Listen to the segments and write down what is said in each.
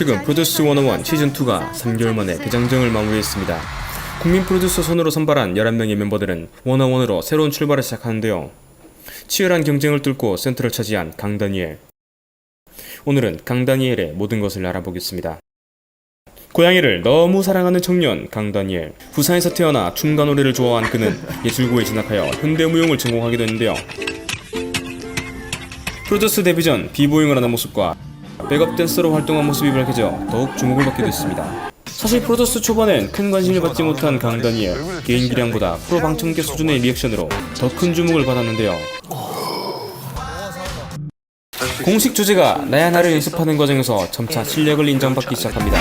최근 프로듀스 101 시즌2가 3개월 만에 대장정을 마무리했습니다. 국민 프로듀서 손으로 선발한 11명의 멤버들은 원어원으로 새로운 출발을 시작하는데요. 치열한 경쟁을 뚫고 센터를 차지한 강다니엘. 오늘은 강다니엘의 모든 것을 알아보겠습니다. 고양이를 너무 사랑하는 청년 강다니엘. 부산에서 태어나 춤과 노래를 좋아한 그는 예술고에 진학하여 현대무용을 전공하게 됐는데요. 프로듀스 데뷔 전 비보잉을 하는 모습과 백업 댄서로 활동한 모습이 밝혀져 더욱 주목을 받게 됐습니다. 사실 프로듀스 초반엔 큰 관심을 받지 못한 강다니엘 개인 기량보다 프로 방청객 수준의 리액션으로 더 큰 주목을 받았는데요. 공식 주제가 나야 나를 연습하는 과정에서 점차 실력을 인정받기 시작합니다.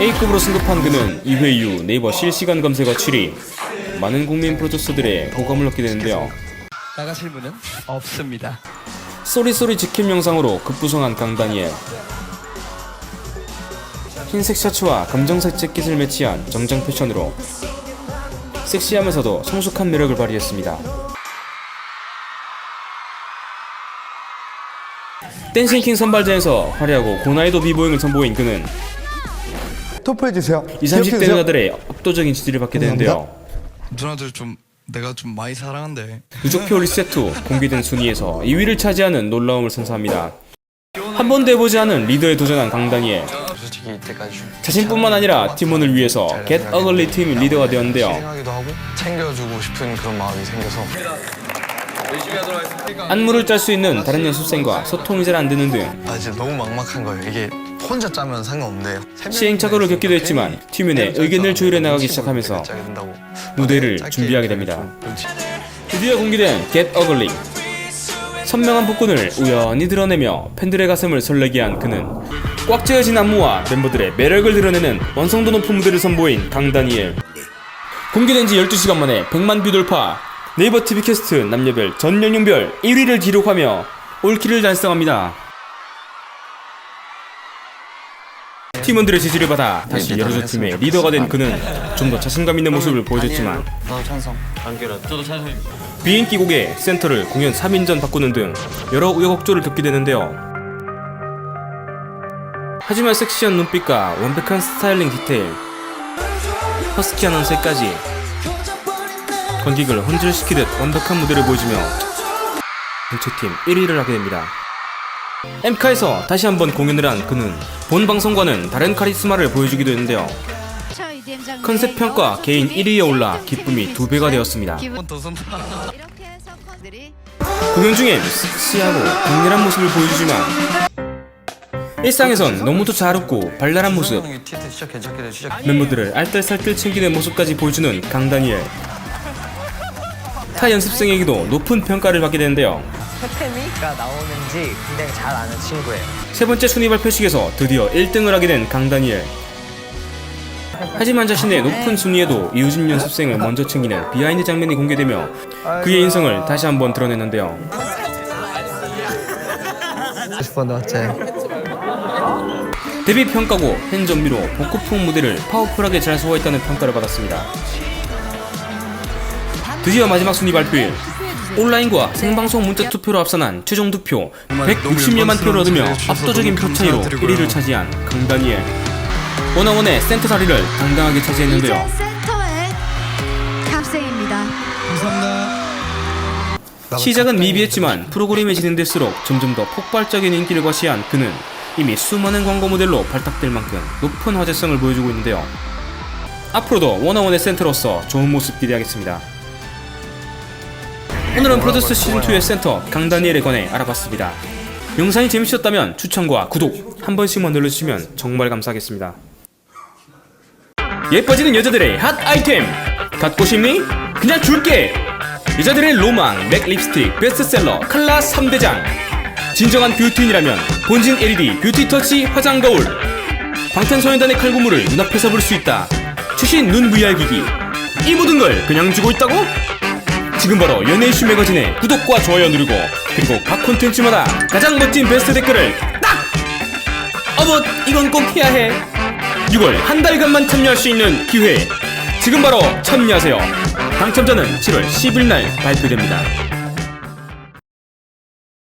A급으로 승급한 그는 2회 이후 네이버 실시간 검색어 7위 많은 국민 프로듀서들의 호감을 얻게 되는데요. 나가실 분은 없습니다. 쏘리쏘리 직캠 영상으로 급부성한 강다니엘 흰색 셔츠와 검정색 재킷을 매치한 정장 패션으로 섹시하면서도 성숙한 매력을 발휘했습니다. 댄싱킹 선발전에서 화려하고 고난이도 비보잉을 선보인 그는 토프해주세요. 20, 30대 누나들의 압도적인 지지를 받게 되는데요. 누나들 좀 내가 좀 많이 사랑한대. 누적표 리셋 후 공개된 순위에서 2위를 차지하는 놀라움을 선사합니다. 한 번도 해보지 않은 리더에 도전한 강다니엘 솔직히 이때까지 좀 자신뿐만 아니라 팀원을 위해서 Get Ugly 팀 리더가 되었는데요. 하고 챙겨주고 싶은 그런 마음이 생겨서 안무를 짤 수 있는 다른 연습생과 소통이 잘 안 되는 등 아 진짜 너무 막막한 거예요. 이게 혼자 짜면 상관없는데 시행착오를 겪기도 했지만 내 짜니까 의견을 조율해 나가기 시작하면서. 무대를 준비하게 됩니다. 드디어 공개된 Get Ugly. 선명한 복근을 우연히 드러내며 팬들의 가슴을 설레게 한 그는 꽉 채워진 안무와 멤버들의 매력을 드러내는 완성도 높은 무대를 선보인 강다니엘. 공개된 지 12시간 만에 100만 뷰 돌파. 네이버 TV 캐스트 남녀별 전 연령별 1위를 기록하며 올킬을 달성합니다 팀원들의 지지를 받아 다시 여러조 팀의 리더가 된 그는 좀 더 자신감 있는 모습을 보여줬지만 비인기 곡의 센터를 공연 3인 전 바꾸는 등 여러 우여곡절을 겪게 되는데요. 하지만 섹시한 눈빛과 완벽한 스타일링 디테일, 허스키한 언색까지 관객을 혼절시키듯 완벽한 무대를 보여주며 전체팀 1위를 하게 됩니다. 엠카에서 다시 한번 공연을 한 그는 본 방송과는 다른 카리스마를 보여주기도 했는데요. 컨셉 평가 개인 1위에 올라 기쁨이 두 배가 되었습니다. 공연 중엔 섹시하고 강렬한 모습을 보여주지만 일상에선 너무도 잘 웃고 발랄한 모습. 멤버들을 알뜰살뜰 챙기는 모습까지 보여주는 강다니엘. 타 연습생에게도 높은 평가를 받게 되는데요 페페미가 나오는지 굉장히 잘 아는 친구예요. 세 번째 순위 발표식에서 드디어 1등을 하게 된 강다니엘 하지만 자신의 높은 순위에도 이우진 연습생을 먼저 챙기는 비하인드 장면이 공개되며 그의 인성을 다시 한번 드러냈는데요. 데뷔 평가고 핸전미로 복고풍 무대를 파워풀하게 잘 소화했다는 평가를 받았습니다. 드디어 마지막 순위 발표일 온라인과 생방송 문자 투표로 앞서난 최종 득표 160여만 표를 얻으며 압도적인 표 차이로 1위를 차지한 강다니엘 원어원의 센터 자리를 당당하게 차지했는데요. 센터의. 시작은 미비했지만 프로그램이 진행될수록 점점 더 폭발적인 인기를 과시한 그는 이미 수많은 광고 모델로 발탁될 만큼 높은 화제성을 보여주고 있는데요. 앞으로도 원어원의 센터로서 좋은 모습 기대하겠습니다. 오늘은 프로듀스 시즌2의 센터 강다니엘에 관해 알아봤습니다. 영상이 재밌었다면 추천과 구독 한 번씩만 눌러주시면 정말 감사하겠습니다. 예뻐지는 여자들의 핫 아이템 갖고 싶니? 그냥 줄게 여자들의 로망 맥 립스틱 베스트셀러 칼라 3대장 진정한 뷰티인이라면 본진 LED 뷰티 터치 화장 거울 방탄소년단의 칼군무를 눈앞에서 볼 수 있다 최신 눈 VR 기기 이 모든 걸 그냥 주고 있다고? 지금 바로 연예 이슈 매거진의 구독과 좋아요 누르고 그리고 각 콘텐츠마다 가장 멋진 베스트 댓글을 딱! 어머 이건 꼭 해야 해. 6월 한 달간만 참여할 수 있는 기회. 지금 바로 참여하세요. 당첨자는 7월 10일 날 발표됩니다